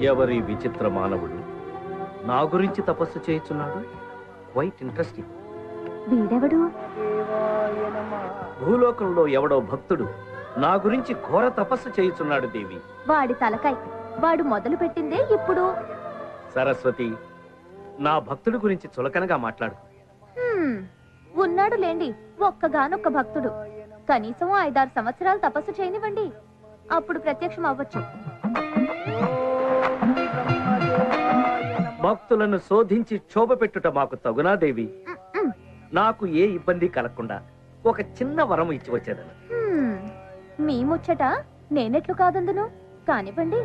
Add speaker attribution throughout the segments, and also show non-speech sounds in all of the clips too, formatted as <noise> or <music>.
Speaker 1: ఎవరి విచిత్ర మానవుడు నా గురించి తపస్సు చేయుచున్నాడు? క్వైట్ ఇంట్రెస్టింగ్
Speaker 2: వీడెవడు?
Speaker 1: భూలోకంలో ఎవడో భక్తుడు నా గురించి ఘోర తపస్సు చేయుచున్నాడు దేవి.
Speaker 2: వాడి తలకాయ్. వాడు మొదలు పెట్టిందే ఇప్పుడు?
Speaker 1: సరస్వతి నా భక్తుడి గురించి చులకనగా మాట్లాడు.
Speaker 2: హ్మ్, ఉన్నాడు లేండి ఒక్కగానొక్క భక్తుడు. కనీసం ఐదారు సంవత్సరాలు తపస్సు చేయనివ్వండి. అప్పుడు ప్రత్యక్షం అవ్వచ్చు
Speaker 1: భక్తులను శోధించి క్షోభ పెట్టుట మాకు తగునా దేవి. నాకు ఏ ఇబ్బంది కలగకుండా ఒక చిన్న వరం ఇచ్చి వచ్చేదను.
Speaker 2: హ్మ్, మీ ముచ్చట నేనెట్లు కాదందును? కానివ్వండి.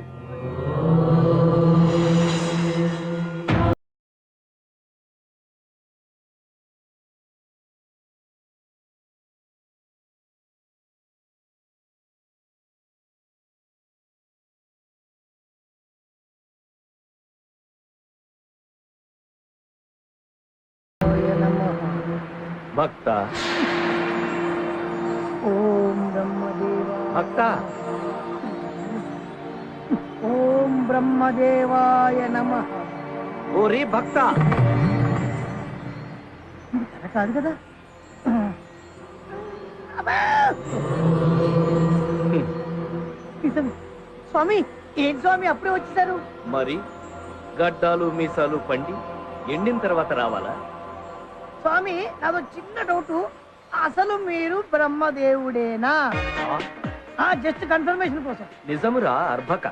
Speaker 1: భక్త.
Speaker 3: ఓం
Speaker 1: భక్త.
Speaker 3: ఓం బ్రహ్మదేవాయ నమ.
Speaker 1: ఓరి భక్త.
Speaker 3: అలా కాదు కదా? స్వామి ఏంటి స్వామి అప్పుడే వచ్చేసారు
Speaker 1: మరి గడ్డాలు మీసాలు పండి ఎండిన తర్వాత రావాలా?
Speaker 3: స్వామి నాదో చిన్న డౌట్. అసలు మీరు బ్రహ్మదేవుడేనా? జస్ట్ కన్ఫర్మేషన్ కోసం.
Speaker 1: నిజమురా అర్భక.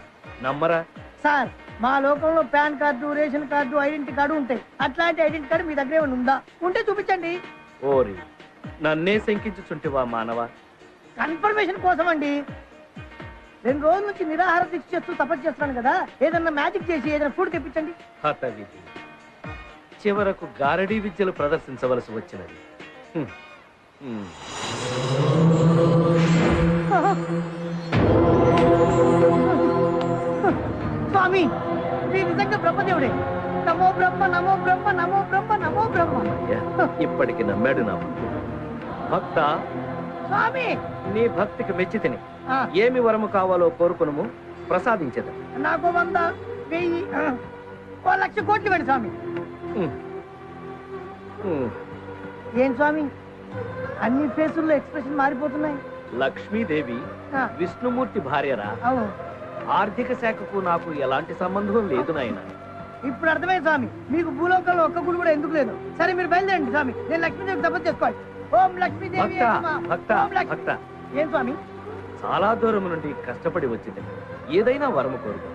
Speaker 1: నమ్మరా?
Speaker 3: సార్ మా లోకంలో PAN card ration card identity card ఉంటాయి. అట్లాంటి ఐడెంటిటీ కార్డు మీ దగ్గర ఏమైనా ఉందా? ఉంటే చూపించండి.
Speaker 1: ఓరి నన్నే శంకించుచుంటివా మానవ?
Speaker 3: కన్ఫర్మేషన్ కోసం అండి రెండు రోజుల నుంచి నిరాహార దీక్ష చేస్తూ తపస్సు చేస్తున్నాను కదా. ఏదన్నా మ్యాజిక్ చేసి ఏదైనా ఫుడ్ తెప్పించండి.
Speaker 1: చివరకు గారడీ విద్యలు ప్రదర్శించవలసి వచ్చినది.
Speaker 3: స్వామి మీరు నిజంగా బ్రహ్మదేవుడే. నమో బ్రహ్మ నమో బ్రహ్మ నమో బ్రహ్మ నమో బ్రహ్మ.
Speaker 1: ఇప్పటికి నమ్మాడు నా. భక్త
Speaker 3: స్వామి!
Speaker 1: నీ భక్తికి మెచ్చి తిని. ఏమి వరము కావాలో కోరుకునుము ప్రసాదించదు.
Speaker 3: నాకు వంద వెయ్యి ఓ లక్ష కోట్లు ఇవ్వండి స్వామి. ఏం స్వామి? అన్ని ఫేసుల్లో ఎక్స్ప్రెషన్ మారిపోతున్నాయి.
Speaker 1: లక్ష్మీదేవి
Speaker 3: ఆ,
Speaker 1: విష్ణుమూర్తి భార్యరా?
Speaker 3: అవును.
Speaker 1: ఆర్థిక శాఖకు నాకు ఎలాంటి సంబంధం లేదు నాయన.
Speaker 3: ఇప్పుడు అర్థమైంది స్వామి. మీకు భూలోకంలో ఒక్క గుడి కూడా ఎందుకు లేదు? సరే మీరు బయలుదేరండి స్వామి. నేను లక్ష్మీదేవి తపస్సు చేసుకోవాలి. ఓం లక్ష్మీదేవి
Speaker 1: భక్త
Speaker 3: నమః.
Speaker 1: భక్త
Speaker 3: ఓం లక్ష్మీ-
Speaker 1: భక్త.
Speaker 3: ఏం స్వామి?
Speaker 1: చాలా దూరం నుండి కష్టపడి వచ్చింది. ఏదైనా వరము కోరుకో.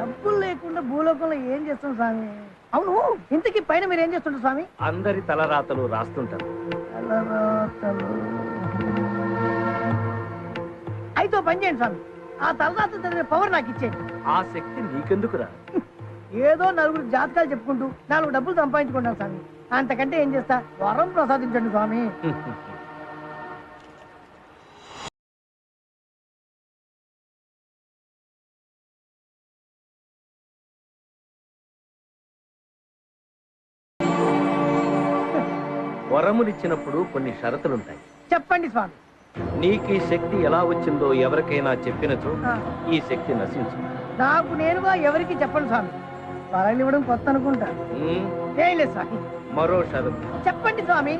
Speaker 3: డబ్బులు లేకుండా భూలోకంలో ఏం చేస్తాం స్వామి? అవును ఇంతకీ పైన మీరు ఏం చేస్తుంటారు స్వామి?
Speaker 1: అందరి తలరాతలు రాస్తుంటారు.
Speaker 3: తలరాతలు. అయితే పని చేయండి స్వామి. ఆ తలరాత చదివే పవర్ నాకు ఇచ్చేయండి.
Speaker 1: ఆ శక్తి నీకెందుకురా?
Speaker 3: ఏదో నలుగురు జాతకాలు చెప్పుకుంటూ నాలుగు డబ్బులు సంపాదించుకుంటాను స్వామి. అంతకంటే ఏం చేస్తా? వరం ప్రసాదించండి స్వామి. <laughs>
Speaker 1: వరములిచ్చినప్పుడు కొన్ని షరతులుంటాయి.
Speaker 3: చెప్పండి స్వామి.
Speaker 1: నీకు ఈ శక్తి ఎలా వచ్చిందో ఎవరికైనా చెప్పినచో ఈ శక్తి నశించు
Speaker 3: నాకు నేనుగా ఎవరికి చెప్పండి స్వామి. వరాలు ఇవ్వడం కొత్త అనుకుంటా.
Speaker 1: ఉమ్,
Speaker 3: ఏం లేదు స్వామి.
Speaker 1: మరో షరతు.
Speaker 3: చెప్పండి స్వామి.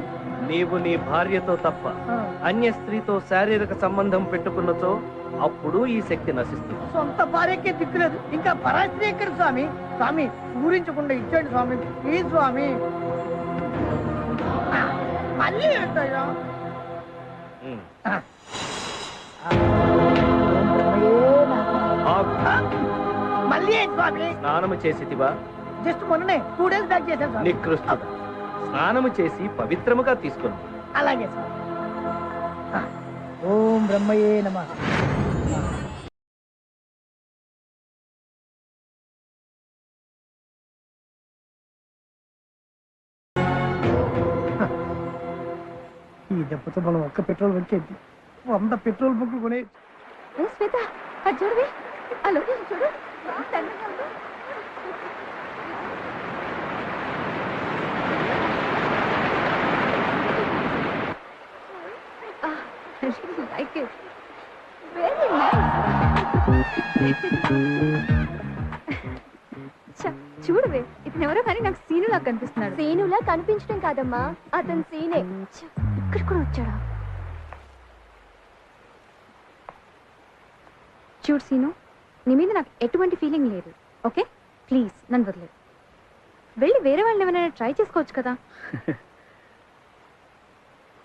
Speaker 1: నీవు నీ భార్యతో తప్ప
Speaker 3: ఆ,
Speaker 1: అన్య స్త్రీతో శారీరక సంబంధం పెట్టుకున్నచో అప్పుడు ఈ శక్తి నశిస్తుంది.
Speaker 3: సొంత భార్యకే దిక్కులేదు ఇంకా పరాస్త్రీ ఎక్కడ స్వామి? స్వామి ఊరించకుండా ఇచ్చేయండి స్వామి. ప్లీజ్ స్వామి. మళ్ళీ. ఆ, మళ్ళీ ఏంటి స్వామి?
Speaker 1: స్నానము చేసితివా?
Speaker 3: జస్ట్ మొన్ననే టూ డేస్ బ్యాక్ చేశాను స్వామి.
Speaker 1: నికృష్టుడా స్నానము చేసి పవిత్రముగా తీసుకుని.
Speaker 3: అలాగే స్వామి. ఓం బ్రహ్మయే నమ. దెబ్బతో మనం ఒక్క పెట్రోల్ వచ్చేది వంద పెట్రోల్ బుక్లు కొనే
Speaker 2: ఏ శ్వేత అది చూడవి అలా చూడు తెల్లగా ఉంది. I really like it. Very nice. <laughs> చూడవే ఇతను ఎవరో కానీ నాకు సీనులా కనిపిస్తున్నాడు. సీనులా కనిపించడం కాదమ్మా. అతను సీనే. ఇక్కడ కూడా వచ్చాడా? చూడు సీను నీ మీద నాకు ఎటువంటి ఫీలింగ్ లేదు. ఓకే? ప్లీజ్ నన్ను వదిలేదు వెళ్ళి వేరే వాళ్ళని ఏమైనా ట్రై చేసుకోవచ్చు కదా. <laughs>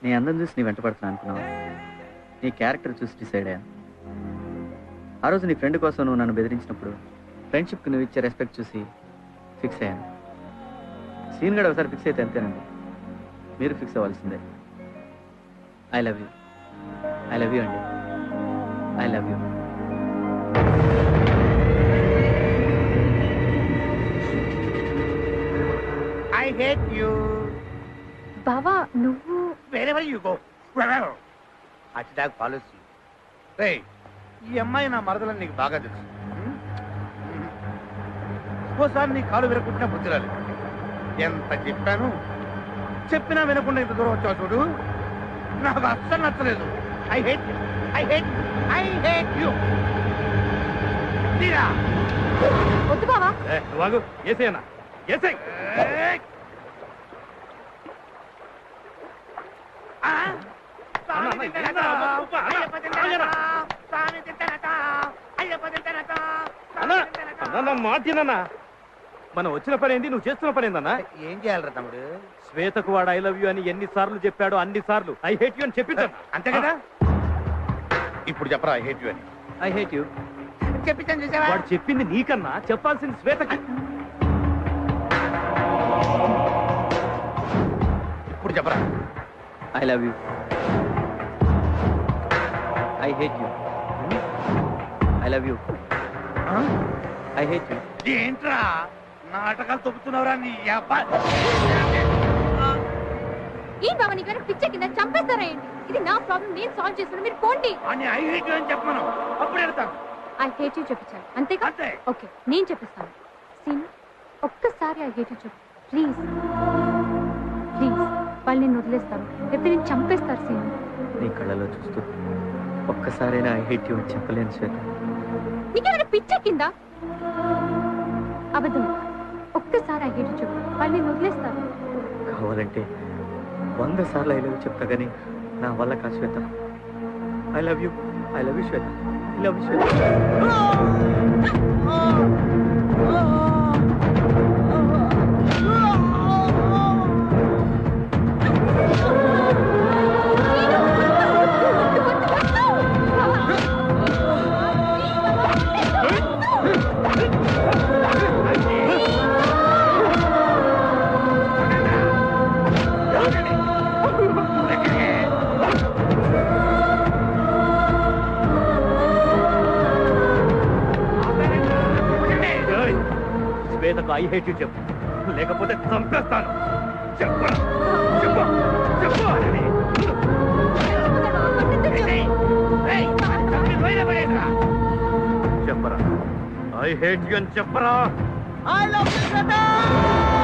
Speaker 4: నీ అందం చూసి నీ వెంట పడుతున్నా అనుకున్నావు? నీ క్యారెక్టర్ చూసి డిసైడ్ అయ్యాను ఆ రోజు నీ ఫ్రెండ్ కోసం నువ్వు నన్ను బెదిరించినప్పుడు ఫ్రెండ్షిప్కి నువ్వు ఇచ్చే రెస్పెక్ట్ చూసి ఫిక్స్ అయ్యాను. సీన్ గడ ఒకసారి ఫిక్స్ అయితే అంతేనండి. మీరు ఫిక్స్ అవ్వాల్సిందే. I love you I love you అండి. I love you
Speaker 5: I hate you.
Speaker 2: బావా నువ్వు
Speaker 5: wherever you go. Wherever. Attack policy రే ఈ అమ్మాయి నా మరదలని నీకు బాగా తెలుసు. ఓసారి నీ కాలు విరకుంటున్నా బుద్ధి రాలేదు. ఎంత చెప్పాను? చెప్పినా వినకుండా ఇంత దూరం వచ్చావు చూడు. నాకు అస్సలు నచ్చలేదు. I hate you I hate I hate you
Speaker 2: వద్దు బావా.
Speaker 1: వాగు ఏసేనా ఏసై? అన్న. అన్న మాటినన్నా మనం వచ్చిన పని ఏంది? నువ్వు చేస్తున్న పని ఏందన్నా?
Speaker 5: ఏం చేయాలరా తమ్ముడు?
Speaker 1: శ్వేతకు వాడు ఐ లవ్ యూ అని ఎన్ని సార్లు చెప్పాడో అన్ని సార్లు. ఐ హేట్ యూ అని చెప్పించాను.
Speaker 5: అంతే కదా? ఇప్పుడు చెప్పరా ఐ హేట్ యు అని.
Speaker 4: ఐ హేట్ యూ
Speaker 5: చెప్పించాను చూసావా?
Speaker 1: వాడు చెప్పింది నీకన్నా చెప్పాల్సింది శ్వేతకి.
Speaker 5: ఇప్పుడు చెప్పరా?
Speaker 4: I love you I hate you I love you? I hate you
Speaker 5: ఏంట్రా? నాటకాలు తొప్పుతున్నావురా నీ అబ్బా.
Speaker 2: ఈ బావ నీకు వెనక పిచ్చ కింద చంపేస్తారా ఏంటి? ఇది నా ప్రాబ్లం నేను సాల్వ్ చేస్తాను. మీరు పోండి.
Speaker 5: అని ఐ హేట్ యు అని చెప్పమను. అప్పుడు వెళ్తాను.
Speaker 2: ఐ హేట్ యూ చెప్పించాను అంతేగా?
Speaker 5: అంతే.
Speaker 2: ఓకే నేను చెప్పిస్తాను. సీన్ ఒక్కసారి ఐ హేట్ యూ చెప్పు. ప్లీజ్ ప్లీజ్ వాళ్ళు నేను వదిలేస్తాను. లేకపోతే నేను చంపేస్తారు సీన్.
Speaker 4: నీ కళ్ళలో చూస్తూ ఒక్కసారైనా ఐ హేట్ యూ అని చెప్పలేను శ్వేత.
Speaker 2: నీకేమైనా పిచ్చ కింద? అబద్ధం. ఒక్కసారి హేట్ యూ చెప్పు వాళ్ళు నేను
Speaker 4: కావాలంటే వంద సార్లు ఐ లవ్ చెప్తా కానీ నా వల్ల కాదు Shweta. I love you. I love you Shweta. I love you Shweta.
Speaker 1: I hate you చెప్పు. లేకపోతే చంపేస్తాను. చెప్పు. చెప్పు. చెప్పు. చెప్పరా? ఐ హేట్ యూ అని చెప్పరా?
Speaker 3: ఐ లవ్ యు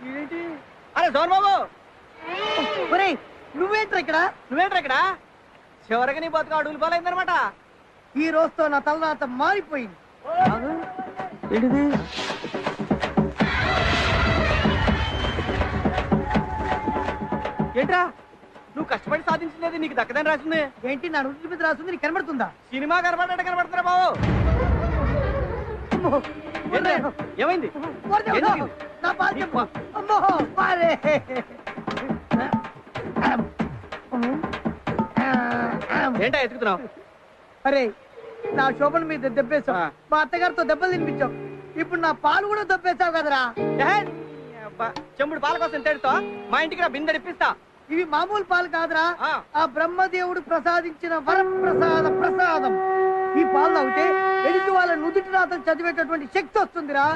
Speaker 3: శ్వేత
Speaker 6: సోన్ బాబు
Speaker 3: ఒరేయ్ నువ్వేంట్రా ఇక్కడ?
Speaker 6: నువ్వేంట్రా ఇక్కడ? చివరికి నీ బతుకు అడుగులు పాలైందనమాట
Speaker 3: ఈ రోజుతో నా తలరాత మారిపోయింది.
Speaker 6: ఏంటిది? ఏంట్రా? నువ్వు కష్టపడి సాధించినది నీకు దక్కదని రాసింది.
Speaker 3: ఏంటి? నా రుచి మీద రాస్తుంది నీకు కనబడుతుందా?
Speaker 6: సినిమా కనబడ్డాడు కనబడుతున్నా బాబు? ఏమైంది?
Speaker 3: నా. అమ్మో
Speaker 6: ఏంటా ఎత్తుకుతున్నావు
Speaker 3: అరే నా శోభన మీద దెబ్బేశావు.
Speaker 6: ఆ.
Speaker 3: మా అత్తగారితో దెబ్బలు తినిపించావు. ఇప్పుడు నా పాలు కూడా దెబ్బేశావు కదరా.
Speaker 6: నీ చెంబుడు పాల కోసం తేడుతో మా ఇంటికి రా బిందె ఇప్పిస్తా.
Speaker 3: ఇవి మామూలు పాలు కాదురా.
Speaker 6: ఆ.
Speaker 3: ఆ బ్రహ్మదేవుడు ప్రసాదించిన వరప్రసాద ప్రసాదం. ఈ పాలు తాగితే ఎదుటి వాళ్ళ నుదుటి రాతలు చదివేటటువంటి శక్తి వస్తుందిరా.